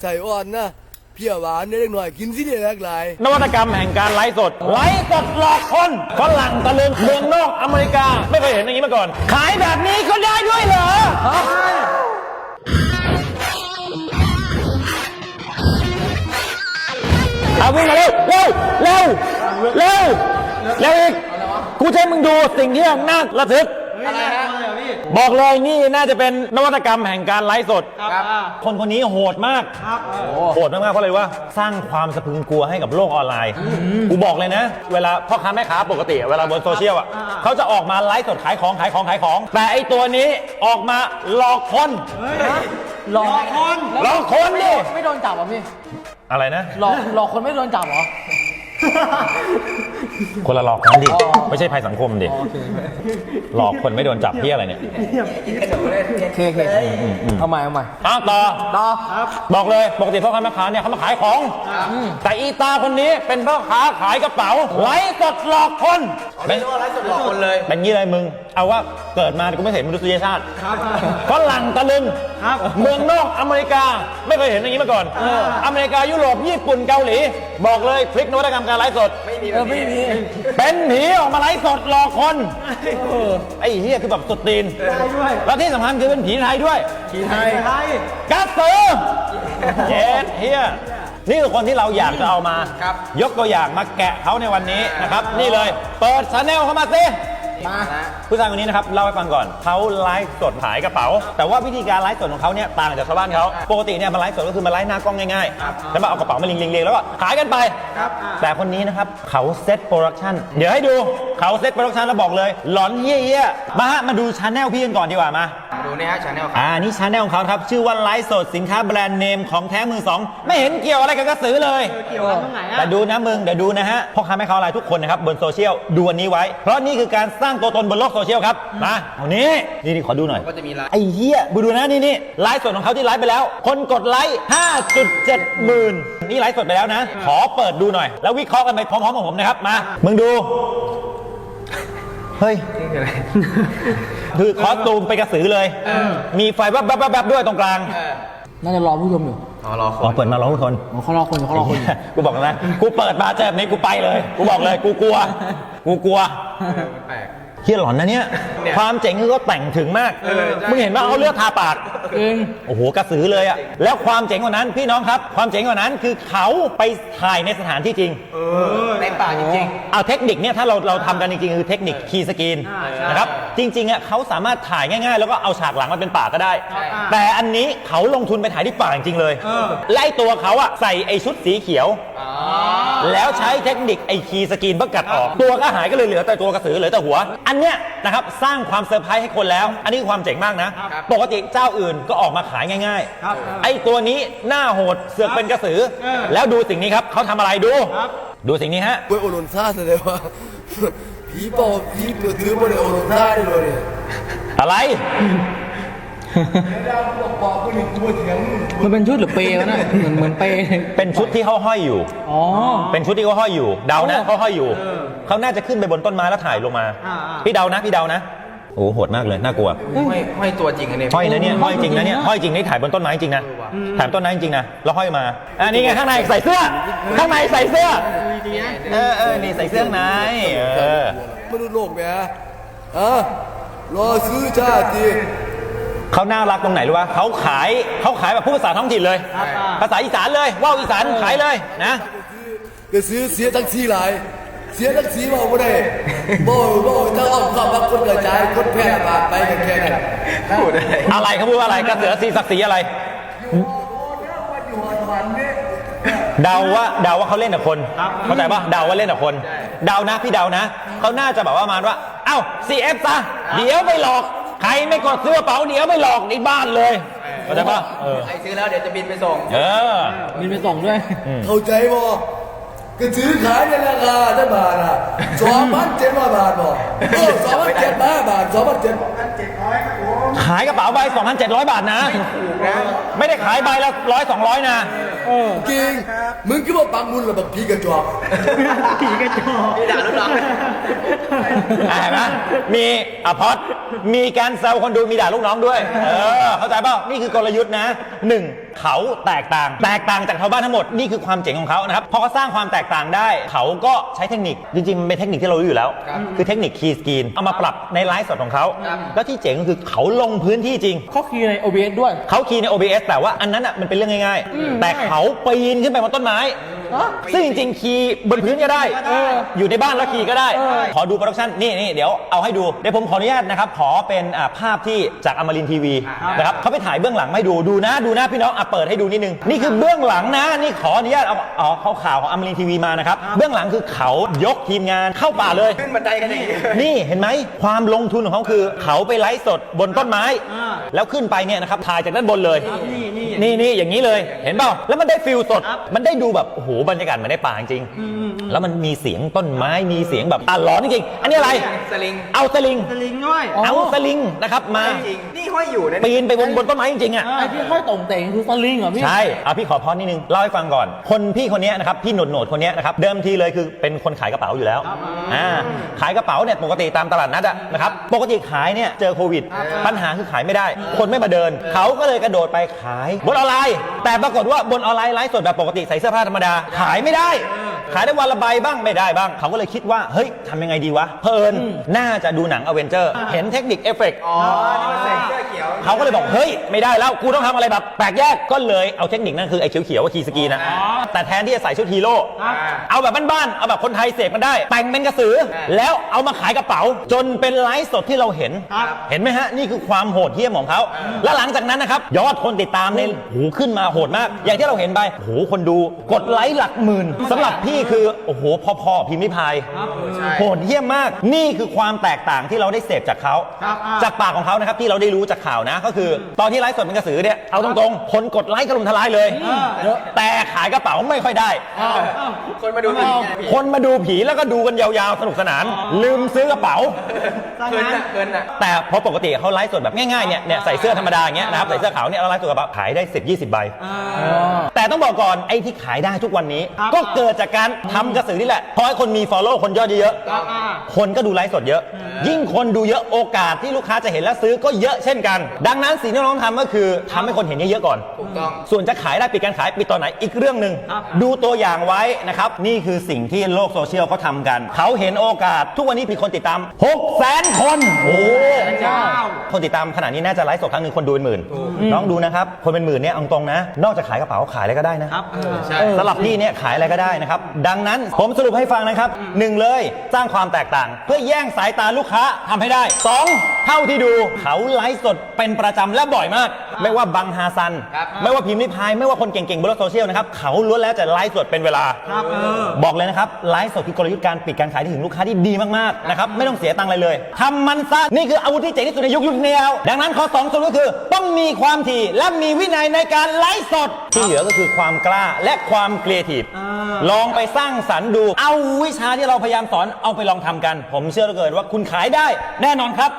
ใส่อ่อนนะเพี้ยหวานได้เล็กหน่อยกินสิเดียวแรกหลายนวัตกรรมแห่งการไลฟ์สด ไลฟ์สดหลอกคนฝรั่งตะลึงเมืองนอกอเมริกา ไม่เคยเห็นอย่างนี้มาก่อน ขายแบบนี้ก็ได้ด้วยเหรอเอาวิ่งมาเร็วเร็วเร็วเร็วเร็วอีกกูจะให้มึงดูสิ่งที่น่าระทึก อะไรฮะบอกเลยนี่น่าจะเป็นนวัตกรรมแห่งการไลฟ์สด ครับคนคนนี้โหดมากโหดมากๆเพราะอะไรว่าสร้างความสะพรึงกลัวให้กับโลกออนไลน์กูบอกเลยนะ เวลาพ่อค้าแม่ค้าปกติ เวลาบนโซเชียลอะเขาจะออกมาไลฟ์สดขายของขายของขายของ แต่ไอตัวนี้ออกมาหลอกคนหลอกคนหลอกคนดิไม่โดนจับเหรอพี่อะไรนะหลอกหลอกคนไม่โดนจับเหรอ คนละหลอกกันดิ ไม่ใช่ภัยสังคมดิ หลอกคนไม่โดนจับที่อะไรเนี่ยโอเคโอเคเอาใหม่เอาใหม่อ้าวต่อ ต่อบอกเลยปกติพ่อค้าแม่ค้าเนี่ยเขามาขายของ แต่อีตาคนนี้เป็นพ่อค้าขายกระเป๋าไลฟ์สดหลอกคนเป็นไลฟ์สดหลอกคนเลยเป็นงี้เลยมึง เอาว่าเกิดมากูไม่เห็นมนุษยชาติฝรั่งตะลึงเมืองนอกอเมริกาไม่เคยเห็นอย่างนี้มาก่อน อเมริกายุโรปญี่ปุ่นเกาหลี บอกเลยพลิกนวัตกรรมการไลฟ์สดเออไม่มีเป็นผีออกมาไลฟ์สดหลอกคนไอ้เฮียคือแบบสุดตีนแล้วที่สำคัญคือเป็นผีไทยด้วย ผีไทยไทยกัสเซอร์เจ็ดเฮียนี่คือคนที่เราอยากจะเอามาครับยกตัวอย่างมาแกะเขาในวันนี้นะครับ นี่เลย เปิดชาแนลเข้ามาสิ มาผู้ชายคนนี้นะครับเล่าให้ฟังก่อนเขาไลฟ์สดขายกระเป๋า แต่ว่าวิธีการไลฟ์สดของเขาเนี่ยต่างจากชาวบ้านเขาปกติเนี่ยมาไลฟ์สดก็คือมาไลฟ์หน้ากล้องง่ายๆแล้วมาเอากระเป๋ามาเรียงๆๆแล้วก็ขายกันไปแต่คนนี้นะครับเขาเซตโปรดักชั่นเดี๋ยวให้ดู เขาเซตโปรดักชั่นแล้วบอกเลย หลอนเยี่ยๆมาฮะมาดูชาแนลพี่กันก่อนดีกว่ามามา ดูนี่ฮะชาแนลครับอ่านี่ชาแนลของเขาครับชื่อว่าไลฟ์สดสินค้าแบรนด์เนมของแท้มือสองไม่เห็นเกี่ยวอะไรกับกระสือเลยเกี่ยวกันตรงไหนแต่ดูนะมึงเดี๋ยวดูนะฮะพ่อค้าแม่ค้าออนไลน์ทุกคนนะครับบนโซเชียลดูอันนี้ไว้ เพราะนี่คือการสร้างตัวตนบนโลกโซเชียลครับมาเอานี้นี่นี่ขอดูหน่อยก็จะมีไลฟ์ไอ้เหี้ยดูดูนะนี่นี่ไลฟ์สดของเขาที่ไลฟ์ไปแล้ว คนกดไลค์5.7หมื่นนี่ไลฟ์สดไปแล้วนะ ขอเปิดดูหน่อย แล้ววิเคราะห์กันไปพร้อมๆกับผมนะครับมามึงดู เฮ้ยคือคอสตูมไปนกระสือเลย มีไฟแวบๆๆๆด้วยตรงกลางน่าจะรอผู้ชมอยู่อ๋อรอคอ๋อนเปิดมาร้องทุกคนอ๋อเขารอคนอยู่เขารอคนอยู่กูบอกแล้วนะ กูเปิดมาเจอแบบนี้กูไปเลย กูบอกเลย กูกลัว กูกลัว แปลก เฮียหลอนนะเนี่ยเนี่ย ความเจ๋งคือเขาแต่งถึงมากเออใช่มึงเห็นว่าเอาเลือดทาปากเองโอ้โหกระสือเลยอะแล้วความเจ๋งกว่านั้นพี่น้องครับ ความเจ๋งกว่านั้นคือเขาไปถ่ายในสถานที่จริง ในป่าจริงเอาเทคนิคเนี่ยถ้าเราเราทำกันจริงๆคือเทคนิคคีย์สกรีนอ่าใช่นะครับ จริงๆอะเขาสามารถถ่ายง่าย ๆ แล้วก็เอาฉากหลังมาเป็นป่าก็ได้ แต่อันนี้เขาลงทุนไปถ่ายที่ป่าจริงๆเลยและไอ้ตัวเขาอะใส่ไอ้ชุดสีเขียวๆอ๋อ แล้วใช้เทคนิคไอ้คีย์สกรีนเพื่อกัดออก ตัวก็หายก็เลยเหลือแต่ตัวกระสือเหลือแต่หัว อันเนี้ยนะครับสร้างความเซอร์ไพรส์ให้คนแล้ว อันนี้คือความเจ๋งมากนะ ปกติเจ้าอื่นก็ออกมาขายง่ายๆ ไอ้ตัวนี้หน้าโหดเสือกเป็นกระสือ แล้วดูสิ่งนี้ครับเขาทำอะไรดู ดูสิ่งนี้ฮะเว้ยโอโรนซ่าแสดงว่าผีปอบผีเปลือกถือมาเลยโอโรนซ่าได้เลยเนี่ยอะไร มันเป็นชุดหรือเปย์วะน่ะเหมือนเหมือนเปย์เป็นชุดที่เขาห้อยอยู่ อ๋อ เป็นชุดที่เขาห้อยอยู่ เดานะเขาห้อยอยู่ เขาน่าจะขึ้นไปบนต้นไม้แล้วถ่ายลงมา พี่เดานะพี่เดานะโอ้โหโหดมากเลยน่ากลัวห้อยห้อยตัวจริงอันนี้ห้อยนะเนี่ยห้อยจริงนะเนี่ยห้อยจริงนี่ถ่ายบนต้นไม้จริงนะถ่ายบนต้นไม้จริงนะแล้วห้อยมาอันนี้ไงข้างในใส่เสื้อ ข้างในใส่เสื้อเออเออนี่ใส่เสื้อข้างในเออมนุษย์โลกแหมอะรอซื้อชาติ เขาน่ารักตรงไหนรู้ป่ะเขาขายเขาขายแบบพูดภาษาท้องถิ่นเลย ภาษาอีสานเลยว่าวอีสานขายเลยนะก็ซื้อเสียทั้งสีหลาย เสียทั้งสีบอกว่าได้บ่บ่ถ้าเอาความรักคนกระจายคนแพร่ระบาดไปกันแค่นั้นพูดได้อะไรเขาพูดว่าอะไรกระเสือสีศักดิ์ศรีอะไรเดาว่าเดาว่าเขาเล่นกับคนเข้าใจป่ะเดาว่าเล่นกับคน เดานะพี่เดานะเขาน่าจะแบบว่าประมาณว่า เอ้า CF ซะเดี๋ยวไปหลอก ใครไม่กดซื้อกระเป๋าเดี๋ยวไปหลอกในบ้านเลยเข้าใจป่ะเออใครซื้อแล้วเดี๋ยวจะบินไปส่ง เออบินไปส่งด้วย เข้าใจบ่ก็ซื้อขายในราคาเท่าบาทอะสองพันเจ็ดร้อยบาทบ่เออสองพันเจ็ดร้อยบาทสองพันเจ็ดขายกระเป๋าใบ 2,700 บาทนะถูกนะไม่ได้ขายใบละร้อยสองร้อยนะ จริง มึงคิดว่าปังมุนหรือบักพีกระจอกผีกระจอกด่าลูกน้องอ่าเห็นไหมมีอพอดมีการแซวคนดูมีด่าลูกน้องด้วย เออ เข้าใจเปล่านี่คือกลยุทธ์นะหนึ่ง เขาแตกต่าง แตกต่างจากชาวบ้านทั้งหมดนี่คือความเจ๋งของเขานะครับพอเขาสร้างความแตกต่างได้ เขาก็ใช้เทคนิคจริงๆมันเป็นเทคนิคที่เรารู้อยู่แล้ว คือเทคนิคคีย์สกรีนเอามาปรับในไลฟ์สดของเขาแล้วที่เจ๋งก็คือเขาลงพื้นที่จริง เขาคีย์ใน OBS ด้วย เขาคีย์ใน OBS แต่ว่าอันนั้นอะมันเป็นเรื่องง่าย ๆ แต่เขาปีนขึ้นไปบนต้นไม้ ซึ่งจริงๆคีย์บนพื้นก็ได้ อยู่ในบ้านแล้วคีย์ก็ได้ ขอดูโปรดักชันนี่นี่เดี๋ยวเอาให้ดูเดี๋ยวผมขออนุญาตนะครับขอเป็นอ่าภาพที่จากอมรินทีวีนะครับเขาไปถ่ายเบื้องหลังมาให้ดูดูนะดูนะพี่น้องอะเปิดให้ดูนิดนึง นี่คือเบื้องหลังนะ นี่ขออนุญาตเอาเอาเขาข่าวของอมรินทีวีมานะครับ เบื้องหลังคือเขายกทีมงานเข้าป่าเลย ขึ้นบันไดกันอย่างนี้นี่เห็นไหมความลงทุนของเขาคือ เขาไปไลฟ์สดบนต้นไม้แล้วขึ้นไปเนี่ยนะครับถ่ายจากด้านบนเลย นี่นี่อย่างนี้เลยเห็นเปล่าแล้วมันได้ฟิลสดมันได้ดูแบบโอ้โหบรรยากาศเหมือนในป่าจริงๆแล้วมันมีเสียงต้นไม้มีเสียงแบบอะหลอนจริงๆอันนี้อะไรสลิง เอาสลิงสลิงด้วยเอาสลิงนะครับมาจริง นี่ห้อยอยู่นะปีนไปบนบนต้นไม้จริงๆอะ ไอ้ที่ห้อยตรงเต่งคือสลิงเหรอพี่ ใช่เอาพี่ขอพรนิดนึง เล่าให้ฟังก่อน คนพี่คนนี้นะครับ พี่หนวดหนวดๆคนนี้นะครับ เดิมทีเลยคือเป็นคนขายกระเป๋าอยู่แล้ว อ่า ขายกระเป๋าเนี่ยปกติตามตลาดนัดอะนะครับ ปกติขายเนี่ยเจอโควิด ปัญหาคือขายไม่ได้ คนไม่มาเดิน เขาก็เลยกระโดดไปขายบนออนไลน์ แต่ปรากฏว่าบนออนไลน์ไลฟ์สดแบบปกติใส่เสื้อผ้าธรรมดา ขายไม่ได้ ขายได้วันละใบบ้างไม่ได้บ้าง เขาก็เลยคิดว่าเฮ้ยทำยังไงดีวะ เพลินน่าจะดูหนังอเวนเจอร์เห็นเทคนิคเอฟเฟกต์อ๋อนี่มันใส่เสื้อเขียวเขาก็เลยบอกเฮ้ยไม่ได้แล้วกูต้องทำอะไรแบบแปลกแยกก็เลยเอาเทคนิคนั่นคือไอ้เขียวๆว่าคีย์สกรีนนะแต่แทนที่จะใส่ชุดฮีโร่เอาแบบบ้านๆเอาแบบคนไทยเสกมันได้ แต่งเป็นกระสือ แล้วเอามาขายกระเป๋า จนเป็นไลฟ์สดที่เราเห็น เห็นไหมฮะนี่คือความโหดเหี้ยมของเขาแล้วหลังจากนั้นนะครับยอดคนติดตามในหูขึ้นมาโหดมาก อย่างที่เราเห็นไปโหคนดูกดไลค์หลักหมื่นสำหรับพี่คือโอ้โหพอๆพิมพ์ริพายโหดเหี้ยมมาก นี่คือความแตกต่างที่เราได้เสพจากเขาจากปากของเขานะครับที่เราได้รู้จากข่าวนะ ก็คือ ตอนที่ไลฟ์สดเป็นกระสือเนี่ยเอาตรงๆคนกดไลค์กระลุมทลายเลยแต่ขายกระเป๋าไม่ค่อยได้ คนมาดูผีไงพี่คนมาดูผีแล้วก็ดูกันยาวๆสนุกสนาน ลืมซื้อกระเป๋าเกินน่ะเกินน่ะแต่พอปกติเขาไลฟ์สดแบบง่ายๆเนี่ยเนี่ยใส่เสื้อธรรมดาอย่างเงี้ยนะครับใส่เสื้อขาวเนี่ยแล้วไลฟ์สดกระเป๋าขายได้ 10 20 ใบแต่ต้องบอกก่อนไอ้ที่ขายได้ทุกวันนี้ ก็เกิดจากการทำกระสือนี่แหละเพราะให้คนมี follow คนยอดเยอะๆคนก็ดูไลฟ์สดเยอะ ยิ่งคนดูเยอะโอกาสที่ลูกค้าจะเห็นและซื้อก็เยอะเช่นกัน ดังนั้นสิ่งที่เราต้องทำก็คือทำให้คนเห็นเยอะๆก่อน ถูกต้อง ส่วนจะขายได้ปิดการขายปิดตอนไหนอีกเรื่องหนึ่งดูตัวอย่างไว้นะครับ นี่คือสิ่งที่โลกโซเชียลเขาทำกัน เขาเห็นโอกาสทุกวันนี้มีคนติดตาม6แสนคน โอ้คนติดตามขนาดนี้น่าจะไลฟ์สดครั้งหนึ่งคนดูเป็นหมื่นน้องดูนะครับ คนเป็นหมื่นเนี่ยเอาตรงนะ นอกจากขายกระเป๋าขายอะไรก็ได้นะใช่สำหรับพี่เนี่ยขายอะไรก็ได้นะครับดังนั้นผมสรุปให้ฟังนะครับหนึ่งเลยสร้างความแตกต่าง เพื่อแย่งสายตาลูกค้าทำให้ได้สองเท่าที่ดูเขาไลฟ์สดเป็นประจำและบ่อยมาก ไม่ว่าบังฮาซัน ครับ ไม่ว่าพิมพ์ริพาย ไม่ว่าคนเก่งๆบนโลกโซเชียลนะครับเขาล้วนแล้วจะไลฟ์สดเป็นเวลาบอกเลยนะครับ ไลฟ์สดคือกลยุทธ์การปิดการขายที่ถึงลูกค้าที่ดีมากๆนะครับไม่ต้องเสียตังค์อะไรเลยทำมันซะนี่คืออาวุธที่เจ๋งที่สุดในยุคยุคนี้แล้วดังนั้นข้อสองสรุปก็คือ ต้องมีความถี่และมีวินัยในการไลฟ์สดที่เหลือก็คือความกล้าและความครีเอทีฟลองไปสร้างสรรค์ดู เอาวิชาที่เราพยายามสอนเอาไปลองทำกัน ผมเชื่อเหลือเกินว่าคุณขายได้ แน่นอนครับ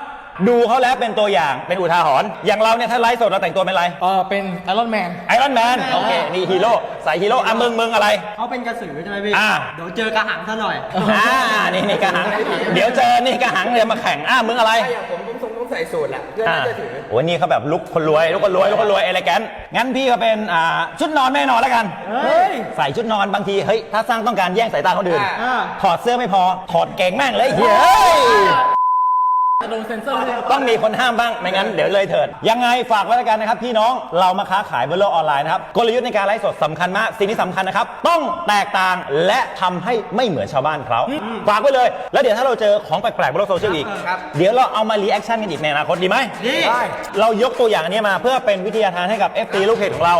ดูเขาแล้วเป็นตัวอย่างเป็นอุทาหรณ์อย่างเราเนี่ยถ้าไลฟ์สดเราแต่งตัวเป็นอะไรเออเป็นไอรอนแมน ไอรอนแมนโอเคนี่ฮีโร่ใส่ฮีโร่อะมึงมึงอะไร เขาเป็นกระสือใช่ไหมพี่ อ่า เดี๋ยวเจอกระหังซะหน่อย อ่านี่นี่กระหัง เดี๋ยวเจอนี่กระหังเดี๋ยวมาแข่งอ่ามึงอะไร ถ้าอย่างผมผมทรงต้องใส่สูทแหละเพื่อนอ่าน่าจะถือ โอ้ยนี่เขาแบบลุกคนรวยลุกคนรวยลุกคนรวยเอเลแกนงั้นพี่ก็เป็นอ่าชุดนอนแม่นอนแล้วกันเฮ้ย ใส่ชุดนอนบางทีเฮ้ยถ้าสร้างต้องการแย่งสายตาคนอื่นอ่า ถอดเสื้อไม่พอถอดเก่งแม่งเลยเฮ้ยจะ โดนเซ็นเซอร์เลยต้องมีคนห้ามบ้าง ไม่งั้นเดี๋ยวเลยเถิด ยังไงฝากไว้แล้วกันนะครับ พี่น้องเรามาค้าขายบนโลกออนไลน์นะครับ กลยุทธ์ในการไลฟ์สดสำคัญมาก สิ่งที่สำคัญนะครับ ต้องแตกต่างและทำให้ไม่เหมือนชาวบ้านเขาฝากไว้เลย แล้วเดี๋ยวถ้าเราเจอของแปลกๆบนโลกโซเชียลอีกครับเดี๋ยวเราเอามารีแอคชั่นกันอีกในอนาคตดีไหมดีเรายกตัวอย่างอันนี้มาเพื่อเป็นวิทยาทานให้กับ FT ลูกเพจของเรา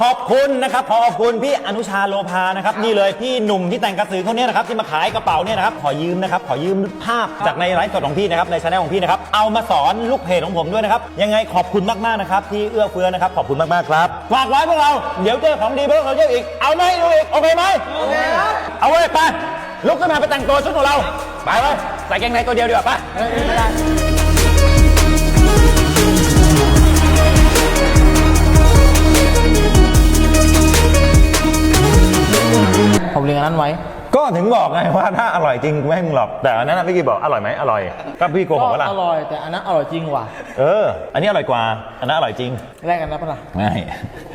ขอบคุณนะครับขอบคุณพี่อนุชาโลภานะครับนี่เลยพี่หนุ่มที่แต่งกระสือเขาเนี่ยนะครับที่มาขายกระเป๋าเนี่ยนะครับขอยืมนะครับขอยืมภาพจากในไลฟ์สดของพี่นะครับในช anel ของพี่นะครับ เอามาสอนลูกเพจของผมด้วยนะครับ ยังไงขอบคุณมากๆนะครับ ที่เอื้อเฟื้อนะครับ ขอบคุณมากๆครับ ฝากไว้พวกเรา เดี๋ยวเจอของดีบนโลกโซเชียลอีก เอาไหมดูอีก โอเคไหมโอเคครับ เอาไว้ไป ลุกขึ้นมาไปแต่งตัวชุดของเรา ไปเลยใส่กางเกงในตัวเดียวดีกว่าไป ถึงบอกไงว่าถ้าอร่อยจริงกูไม่ให้มึงหรอกแต่อันนั้นนะพี่กี้บอกอร่อยไหมอร่อยก็พี่โกหกว่าล่ะอร่อยแต่อันนั้นอร่อยจริงว่ะเออ อันนี้อร่อยกว่าอันนั้นอร่อยจริงแลกกันนะปะล่ะไม่